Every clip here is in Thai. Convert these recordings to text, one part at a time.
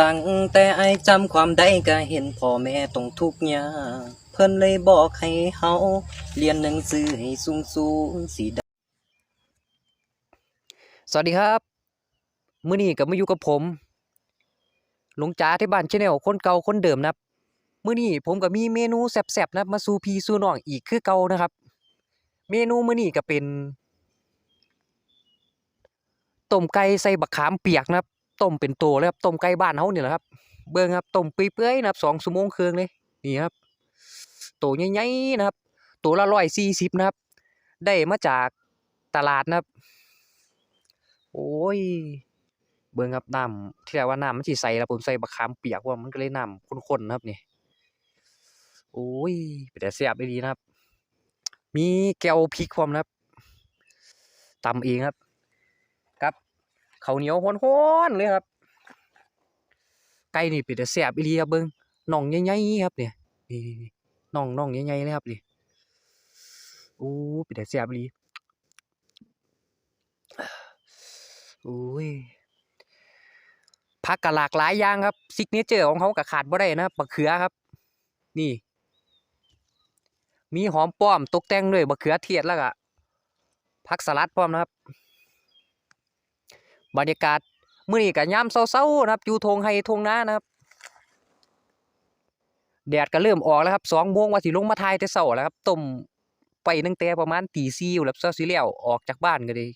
ตั้งแต่ไอจำความได้ก็เห็นพ่อแม่ต้องทุกข์ยากเพิ่นเลยบอกให้เฮาเรียนหนังสือให้สูงสูงสิได้สวัสดีครับมื้อนี้ก็มาอยู่กับผมหลวงจ๋าที่บ้านชาแนลคนเก่าคนเดิมนะครับมื้อนี้ผมก็มีเมนูแซ่บๆนะมาสู่พี่สู่น้องอีกคือเก่านะครับ เมนูมื้อนี้ก็เป็นต้มไก่ใส่บักขามเปียกนะครับ ต้มเป็นตัวเลยครับต้มไก่บ้านเฮาเนี่ยแหละครับ เบิ่งครับต้มปีเปื่อยนะครับ2ชั่วโมงเครึ่งเลยนี่ครับตัวใหญ่ๆนะครับ ตัวละ140นะครับ ได้มาจากตลาดนะครับ โอ้ย เบิ่งครับน้ำที่แรกว่าน้ำมันสิใสแล้วผมใส่บักขามเปียกว่ามันก็เลยน้ำข้นๆนะครับนี่โอ้ยเป็นแต่แซ่บดีนะครับ มีแก้วพริกพร้อมนะครับตำเองครับ ข้าวเหนียวฮ้อนๆเลยครับ ไก่นี่เป็นแต่แซ่บอีหลีครับเบิ่งน่องใหญ่ๆครับเนี่ยนี่น่องน่องใหญ่ๆเลยครับนี่โอ้เป็นแต่แซ่บอีหลีโอ้ยผักก็หลากหลายอย่างครับซิกเนเจอร์ของเขาก็ขาดบ่ได้นะบักเขือครับ นี่ มีหอมป้อมตกแต่งด้วยบักเขือเทศแล้วก็ผักสลัดพร้อมนะครับ บรรยากาศมื้อนี้ก็ยามเช้าๆนะครับ อยู่ทงไห้ทงนานะครับ แดดก็เริ่มออกแล้วครับ2โมงว่าสิลงมาถ่ายแต่เช้าแล้วครับต้มไปตั้งแต่ประมาณตี4อยู่แล้วเช้าสิแล้วออกจากบ้านก็ได้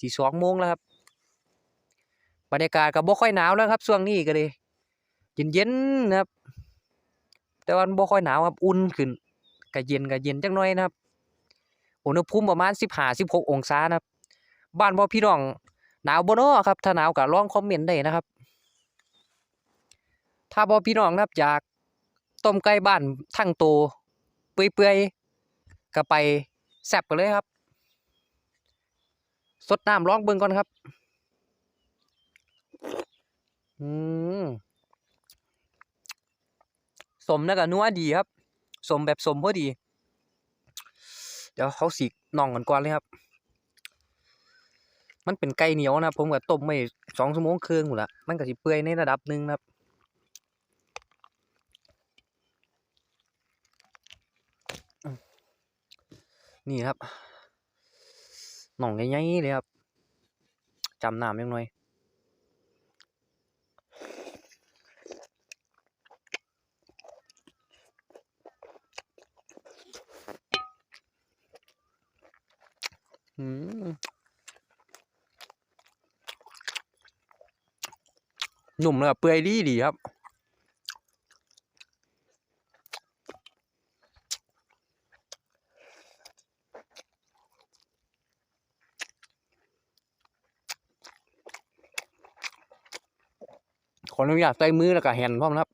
สิ2โมงแล้วครับ บรรยากาศก็บ่ค่อยหนาวแล้วครับช่วงนี้ก็เลยเย็นๆนะครับ แต่วันบ่ค่อยหนาวครับอุ่นขึ้นก็เย็นก็เย็นจักหน่อยนะครับ อุณหภูมิประมาณ15-16องศานะครับ บ้านพ่อพี่น้อง หนาวบ่นอครับ ถ้าหนาวก็ลองคอมเมนต์ได้นะครับ ถ้าบ่พี่น้องนะครับอยากต้มไก่บ้านทั้งโตเปื่อยๆก็ไปแซ่บกันเลยครับ สดน้ำลองเบิ่งก่อนครับ อืมสมแล้วก็นัวดีครับ สมแบบสมพอดี เดี๋ยวเขาสีน่องกันก่อนเลยครับ มันเป็นไก่เหนียวนะผมก็ต้มไม่สองชั่วโมงครึ่งหมดละมันก็สิเปื่อยในระดับหนึ่งนะครับนี่ครับหน่องใหญ่ๆเลยครับจำน้ำยังหน่อย อืมห นุ่มเลยอะเปื่อยดีดีครับขออนุญาตใส่มือแล้วก็แฮนพร้อมนะครับ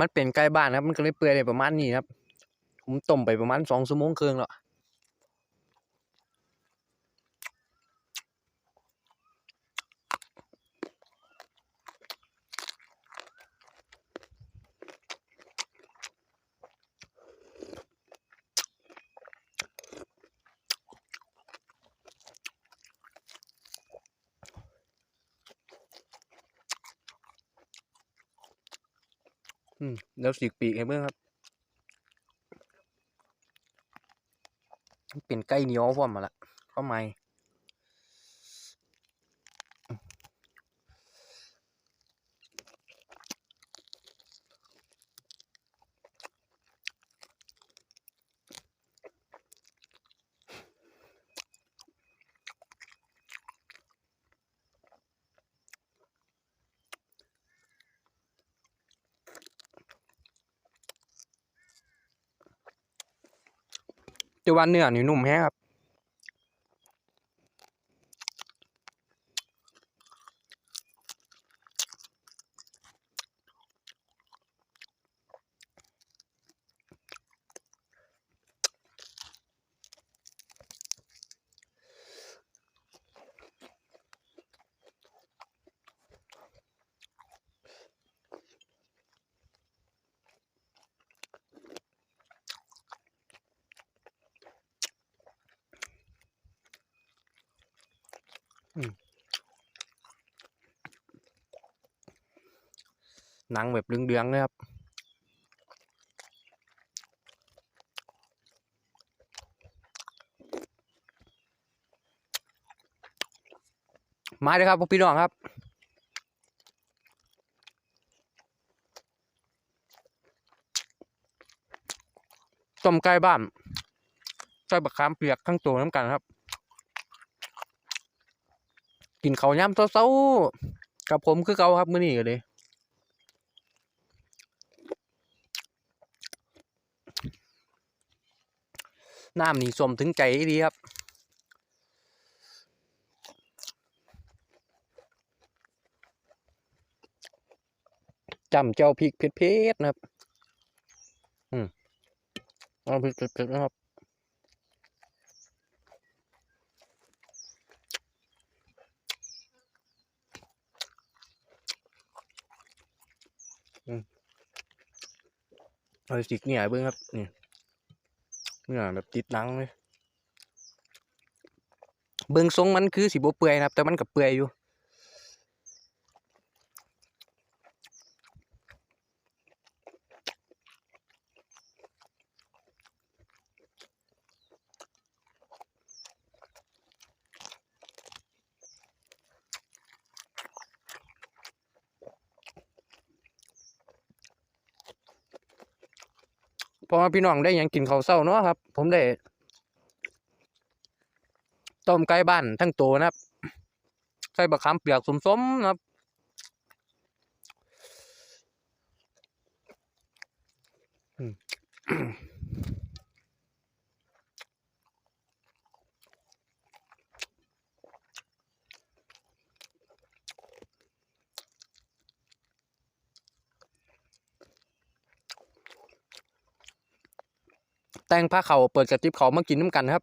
มันเป็นใกล้บ้านครับ มันก็เลยเปื่อยได้ประมาณนี้ครับ ผมต้มไปประมาณสองชั่วโมงครึ่งแล้วอืมแล้วสีกปีกให้เบิ่งครับมัน เป็นใกล้เนียวพร้อมมาละเข้าไม่ แต่ว่าเนื้อนี่นุ่มแฮะครับ หนังแบบเลืองๆเลยครับมาเลยครับพี่น้องครับ ต้มไก่บ้านใส่บักขามเปียกทั้งตัวน้ำกันครับ กินเขาย่ำเศร้าๆกับผมคือเกาครับมื้อนี้เลย น้ำนี่สมถึงใจดีครับจำเจ้าพริกเผ็ดๆนะครับ อืมเอาพริกเผ็ดๆนะครับ อืมเอาสิกเนี่ยเบิ้งครับนี่ เนี่ยแบบติดหนังเลยเบิ่งทรงมันคือสิบเปื่อยนะครับ แต่มันกับเปื่อยอยู่ พี่น้องได้ยังกินข้าวเช้าเนาะครับ ผมได้ต้มไก่บ้านทั้งตัวนะครับ ใส่บะขามเปียกสมๆนะครับอืม แตงผ้าเขาเปิดกระติบเขามากินน้ำกันครับ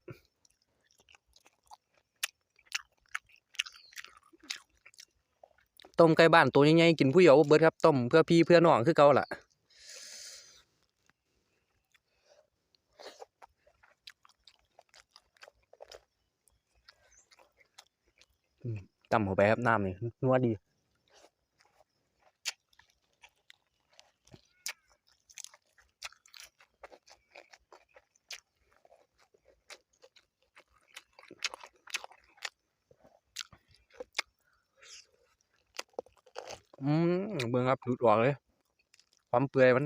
ต้มไก่บ้านตัวใหญ่ๆกินผู้เดียวบ่เบิดครับ ต้มเพื่อพี่เพื่อน้องคือเก่าล่ะอืมตำเข้าไปครับน้ำนี่นัวดี อืมเบิ่งครับ หลุดออกเลย ความเปื่อยมัน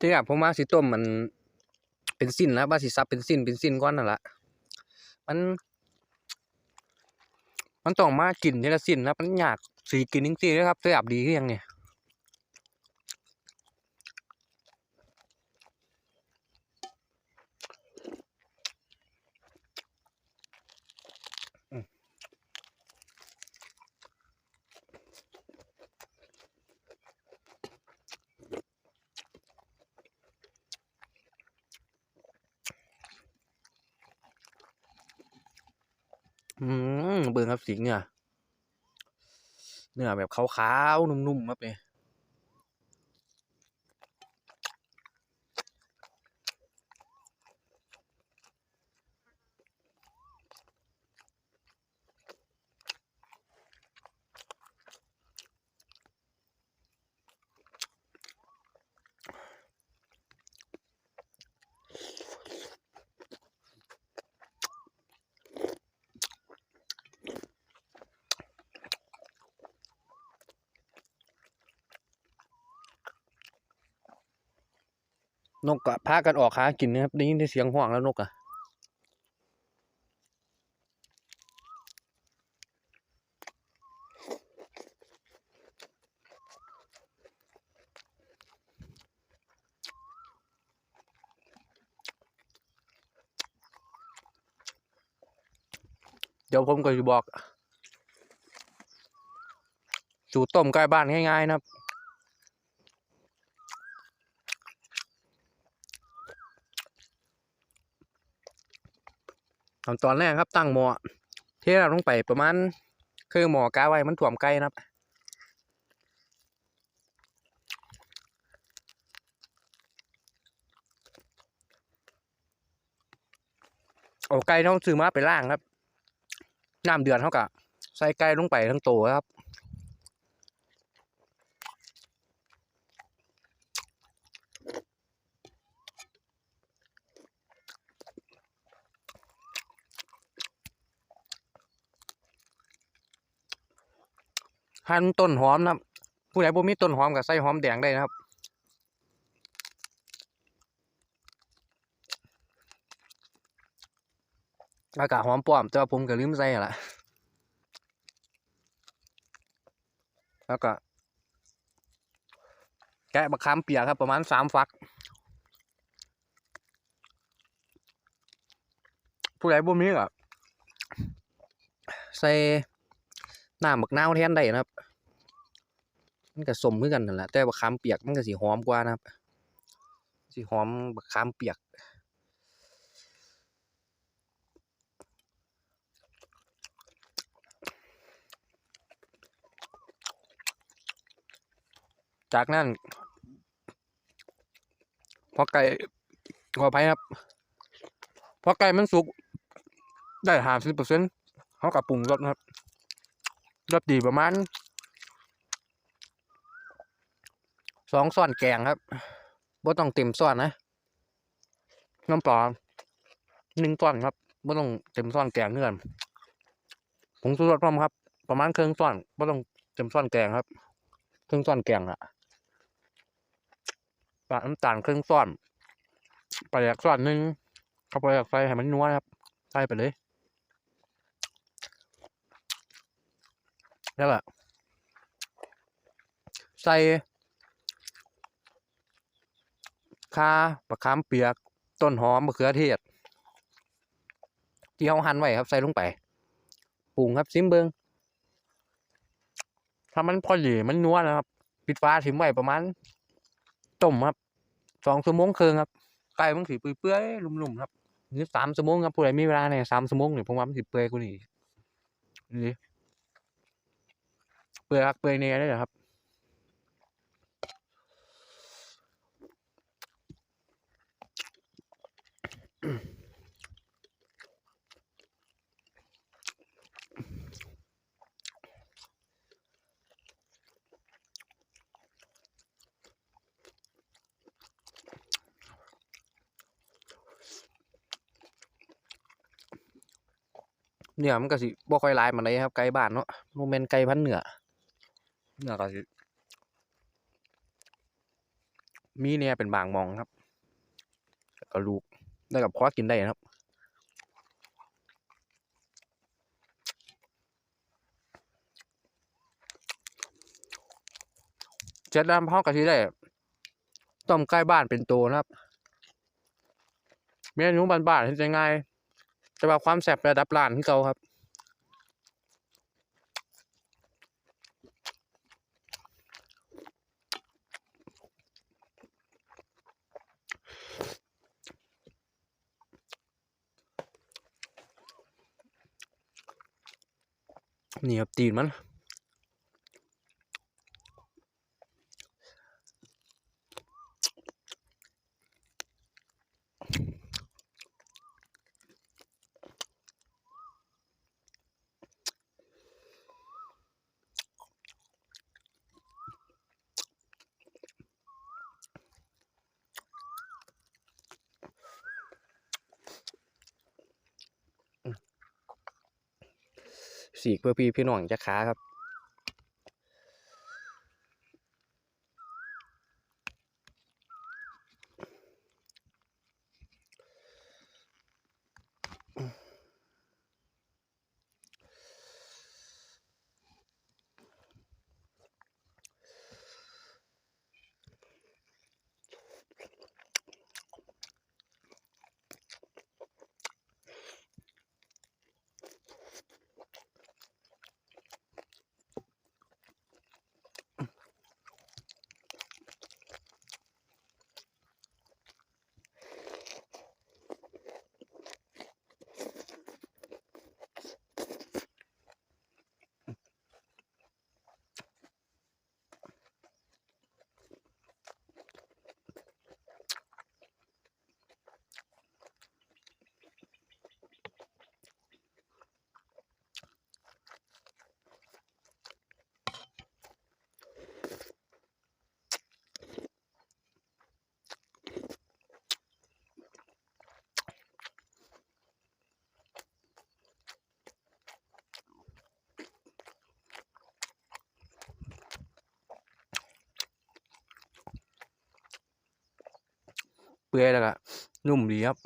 ที่แรกผมว่าสิต้มมันเป็นสิ้นแล้วว่าสิซับเป็นสิ้นเป็นสิ้นก้อนนั่นละมัน มันต้องมากินทีละสิ้นแล้วมันอยากสีกินจริงๆนะครับแซ่บดีคือยังเนี่ย อืมเบิ่งครับสีเนื้อเนื้อแบบขาวๆนุ่มๆครับเนี่ย นกกะพากันออกหากินนะครับได้ยินแต่เสียงห้องแล้วนกอะเดี๋ยวผมก็จะบอก สูตรต้มไก่บ้านง่ายๆนะครับ ขั้นตอนแรกครับตั้งหม้อเทน้ำลงไปประมาณคือหม้อกาไว้มันถ่วมไกลนะครับเอาไก่ต้องซื้อมาไปล่างครับน้ำเดือดเท่ากับใส่ไก่ลงไปทั้งตัวครับ หั่นต้นหอมนะครับผู้ใดบ่มีต้นหอมก็ใส่หอมแดงได้นะครับอากาศหอมป้อมแต่ว่าผมก็ลืมใส่ละแล้วก็แกะมะขามเปียกครับประมาณสามฟัก ผู้ใดบ่มีก็ใส่ น้ำบักนาวแทนได้นะครับ มันก็สมคือกันนั่นแหละแต่บักขามเปียกมันก็สิหอมกว่านะครับสิหอมบักขามเปียกจากนั้นพอไก่ขออภัยครับพอไก่มันสุกได้ห้าสิบเปอร์เซ็นต์เขากับปรุงรสนะครับ รสดีประมาณสองช้อนแกงครับบ่ต้องเต็มช้อนนะน้ำปลาหนึ่งช้อนครับบ่ต้องเต็มช้อนแกงเงื่อนผงชูรสพร้อมครับ ประมาณครึ่งช้อนบ่ต้องเต็มช้อนแกงครับครึ่งช้อนแกงอะปลาน้ำตาลครึ่งช้อนปลาแดกช้อนหนึ่งเข้าไปอยกใส่ให้มันนัวนะครับใส่ไปเลย แล้วก็ใส่ข่าปลาคามเปียก ต้นหอมมะเขือเทศที่เขาหั่นไว้ครับ ใส่ลงไปปรุงครับซิมเบิงถ้ามันพอดีมันนัวนะครับ ปิดฟ้าทิ้งไว้ประมาณต้มครับสองชั่วโมงครึ่งครับไก่มันสีเปื่อยๆลุ่มๆครับนี่สามชั่วโมงครับผู้ใดมีเวลาเนี่ยสามชั่วโมงเนี่ยผมว่ามันสีเปื่อยกว่านี้นี่ เปื่อกเปลือยเนยได้เหรอครับ เนี่ยมันก็สิบ่ค่อยลายมันเลยครับไก่บ้านเนาะบ่แม่นไก่พันเหนือ นื้อก็สิมีเนี่ยเป็นบางมองครับก็ลูกได้กับพอกินได้นะครับ เจ็ดลำพ่อกะทิได้ ต้มไก่บ้านเป็นตัวนะครับ เมนูบ้านๆเฮ็ดง่าย แต่ว่าความแซ่บระดับล้านคือเก่าครับ นี่ครับตีนมัน สีกเพื่อพี่พี่น้องจะค้าครับ เปื่อยแล้วก็นุ่มดีครับ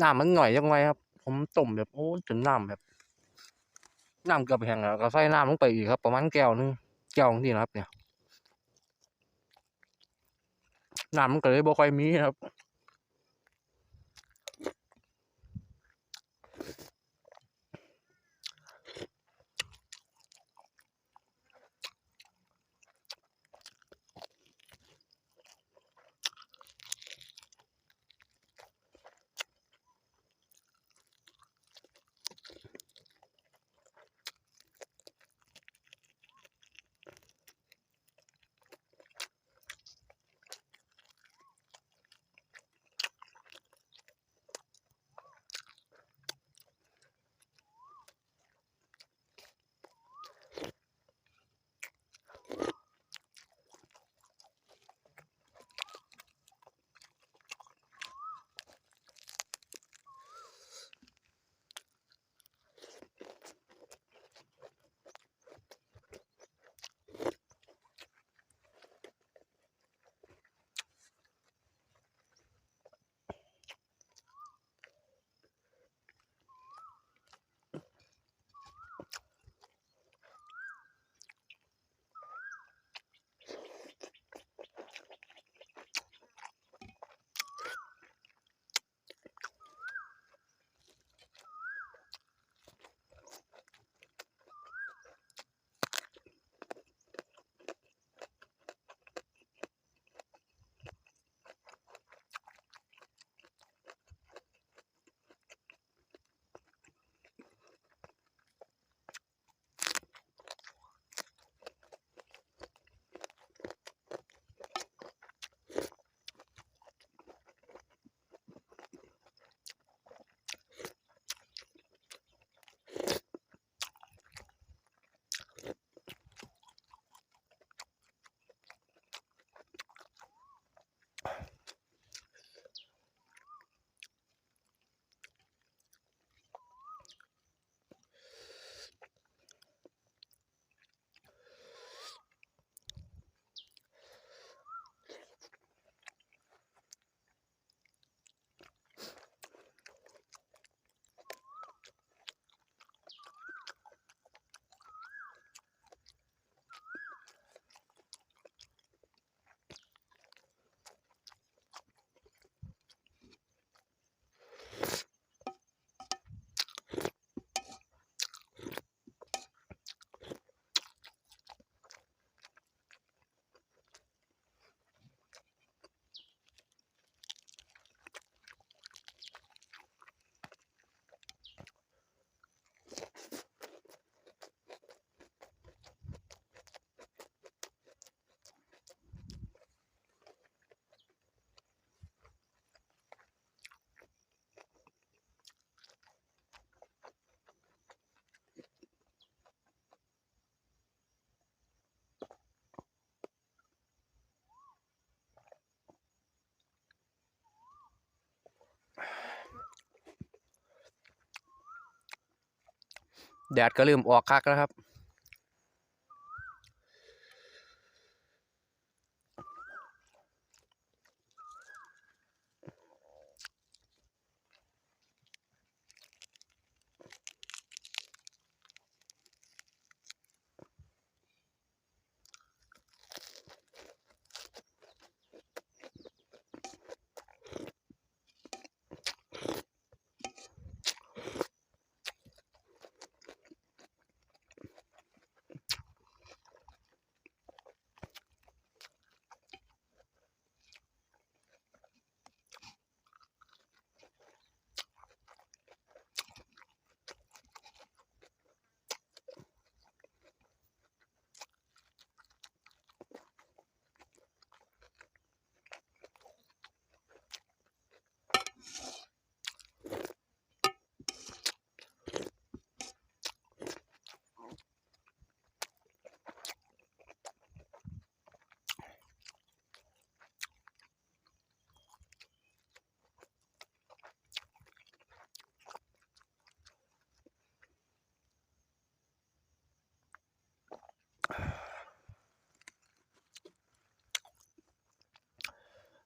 น้ำมันหน่อยยังไงครับ ผมต้มแบบโอ้จนน้ำแบบน้ำเกือบแห้งแล้วก็ใส่น้ำลงไปอีกครับ ประมาณแก้วนึงแก้วนี่นะครับ เนี่ยน้ำมันก็เลยบ่ค่อยมีครับ แดดก็เริ่มออกคักแล้วครับ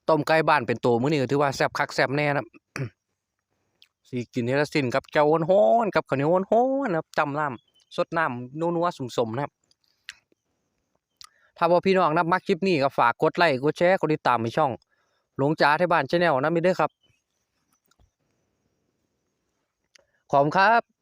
ต้มไก่บ้านเป็นตัวมื้อนี้ก็ถือว่าแซ่บคักแซ่บแน่นะสิกินเฮลสิ้นกับแจ่วฮ้อนๆกับข้าวเหนียวฮ้อนๆนะครับจำน้ำสดน้ำนัวๆสมๆนะครับ ถ้าว่าพี่น้องนะมักคลิปนี้ก็ฝากกดไลค์กดแชร์กดติดตามในช่อง หลงจ๋าที่บ้านชาแนลนะมิเด้อครับ ขอบคุณครับ